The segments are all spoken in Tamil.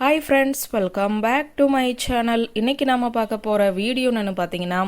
Hi friends welcome back to my channel இன்னைக்கு நாம பார்க்க போற வீடியோன்னு பார்த்தீங்கன்னா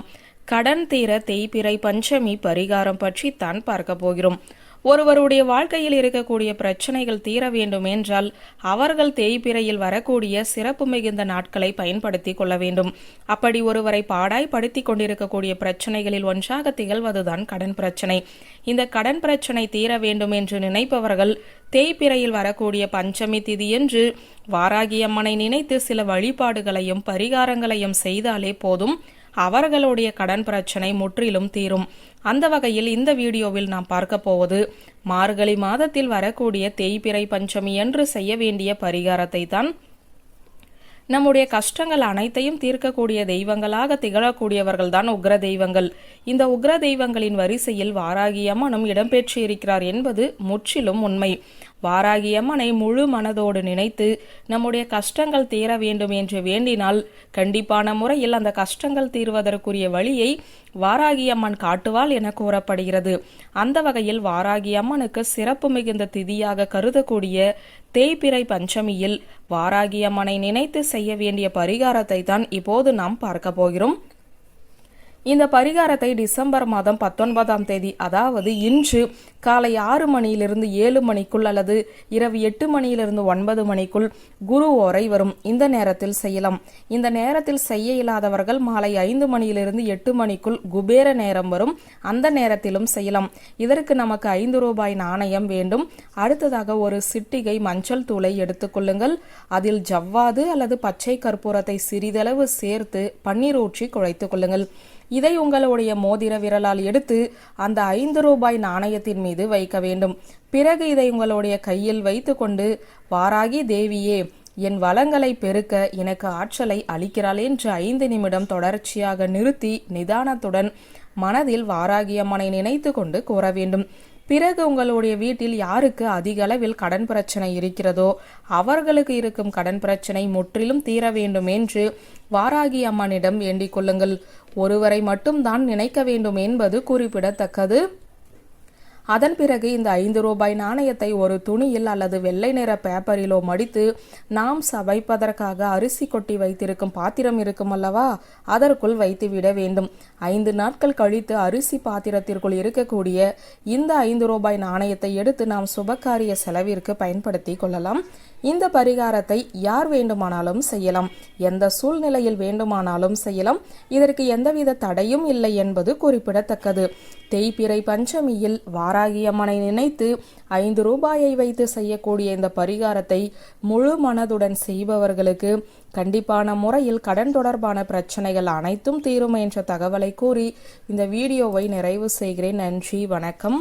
கடன் தீர தேய்பிறை பஞ்சமி பரிகாரம் பற்றி தான் பார்க்க போகிறோம். ஒருவருடைய வாழ்க்கையில் இருக்கக்கூடிய பிரச்சனைகள் தீர வேண்டும் என்றால் அவர்கள் தேய்பிறையில் வரக்கூடிய சிறப்பு மிகுந்த நாட்களை பயன்படுத்தி கொள்ள வேண்டும். அப்படி ஒருவரை பாடாய் படுத்தி கொண்டிருக்கக்கூடிய பிரச்சனைகளில் ஒன்றாக திகழ்வதுதான் கடன் பிரச்சனை. இந்த கடன் பிரச்சனை தீர வேண்டும் என்று நினைப்பவர்கள் தேய்பிறையில் வரக்கூடிய பஞ்சமி திதியன்று வாராகி அம்மனை நினைத்து சில வழிபாடுகளையும் பரிகாரங்களையும் செய்தாலே போதும். அவர்களுடைய கடன் பிரச்சனை முற்றிலும் தீரும். அந்த வகையில் இந்த வீடியோவில் நாம் பார்க்க போவது மார்கழி மாதத்தில் வரக்கூடிய தேய்பிறை பஞ்சமி என்று செய்ய வேண்டிய பரிகாரத்தை தான் நம்முடைய கஷ்டங்கள் அனைத்தையும் தீர்க்கக்கூடிய தெய்வங்களாக திகழக்கூடியவர்கள் தான் உக்ர தெய்வங்கள். இந்த உக்ர தெய்வங்களின் வரிசையில் வாராகி அம்மனும் இடம்பெற்று இருக்கிறார் என்பது முற்றிலும் உண்மை. வாராகி அம்மனை முழு மனதோடு நினைத்து நம்முடைய கஷ்டங்கள் தீர வேண்டும் என்று வேண்டினால் கண்டிப்பான முறையில் அந்த கஷ்டங்கள் தீர்வதற்குரிய வழியை வாராகி அம்மன் காட்டுவாள் என கூறப்படுகிறது. அந்த வகையில் வாராகி அம்மனுக்கு சிறப்பு மிகுந்த திதியாக கருதக்கூடிய தேய்பிறை பஞ்சமியில் வாராகி அம்மனை நினைத்து செய்ய வேண்டிய பரிகாரத்தை தான் இப்போது நாம் பார்க்க போகிறோம். இந்த பரிகாரத்தை டிசம்பர் மாதம் பத்தொன்பதாம் தேதி அதாவது இன்று காலை ஆறு மணியிலிருந்து ஏழு மணிக்குள் அல்லது இரவு எட்டு மணியிலிருந்து ஒன்பது மணிக்குள் குரு ஓரை வரும் இந்த நேரத்தில் செய்யலாம். இந்த நேரத்தில் செய்ய இயலாதவர்கள் மாலை ஐந்து மணியிலிருந்து எட்டு மணிக்குள் குபேர நேரம் வரும். அந்த நேரத்திலும் செய்யலாம். இதற்கு நமக்கு ஐந்து ரூபாய் நாணயம் வேண்டும். அடுத்ததாக ஒரு சிட்டிகை மஞ்சள் தூளை எடுத்துக்கொள்ளுங்கள் அதில் ஜவ்வாது அல்லது பச்சை கற்பூரத்தை சிறிதளவு சேர்த்து பன்னீர் ஊற்றி குழைத்துக் கொள்ளுங்கள். இதை உங்களுடைய மோதிர விரலால் எடுத்து அந்த ஐந்து ரூபாய் நாணயத்தின் மீது வைக்க வேண்டும். பிறகு இதை உங்களுடைய கையில் வைத்துக்கொண்டு வாராகி தேவியே என் வளங்களை பெருக்க எனக்கு ஆற்றலை அளிக்கிறாள் என்று ஐந்து நிமிடம் தொடர்ச்சியாக நிறுத்தி நிதானத்துடன் மனதில் வாராகியம்மனை நினைத்து கொண்டு கூற வேண்டும். பிறகு உங்களுடைய வீட்டில் யாருக்கு அதிக அளவில் கடன் பிரச்சனை இருக்கிறதோ அவர்களுக்கு இருக்கும் கடன் பிரச்சனை முற்றிலும் தீர வேண்டும் என்று வாராகி அம்மனிடம் வேண்டிக் கொள்ளுங்கள். ஒருவரை மட்டும் தான் நினைக்க வேண்டும் என்பது குறிப்பிடத்தக்கது. அதன் பிறகு இந்த ஐந்து ரூபாய் நாணயத்தை ஒரு துணியில் அல்லது வெள்ளை நிற பேப்பரிலோ மடித்து நாம் சவைப்பதற்காக அரிசி கொட்டி வைத்திருக்கும் பாத்திரம் இருக்கும் அல்லவா? அதற்குள் வைத்து விட வேண்டும். ஐந்து நாட்கள் கழித்து அரிசி பாத்திரத்திற்குள் இருக்கக்கூடிய இந்த ஐந்து ரூபாய் நாணயத்தை எடுத்து நாம் சுபகாரிய செலவிற்கு பயன்படுத்தி கொள்ளலாம். இந்த பரிகாரத்தை யார் வேண்டுமானாலும் செய்யலாம். எந்த சூழ்நிலையில் வேண்டுமானாலும் செய்யலாம். இதற்கு எந்தவித தடையும் இல்லை என்பது குறிப்பிடத்தக்கது. தேய்பிறை பஞ்சமியில் வாராகியம்மனை நினைத்து ஐந்து ரூபாயை வைத்து செய்யக்கூடிய இந்த பரிகாரத்தை முழு மனதுடன் செய்பவர்களுக்கு கண்டிப்பான முறையில் கடன் தொடர்பான பிரச்சனைகள் அனைத்தும் தீரும் என்ற தகவலை கூறி இந்த வீடியோவை நிறைவு செய்கிறேன். நன்றி வணக்கம்.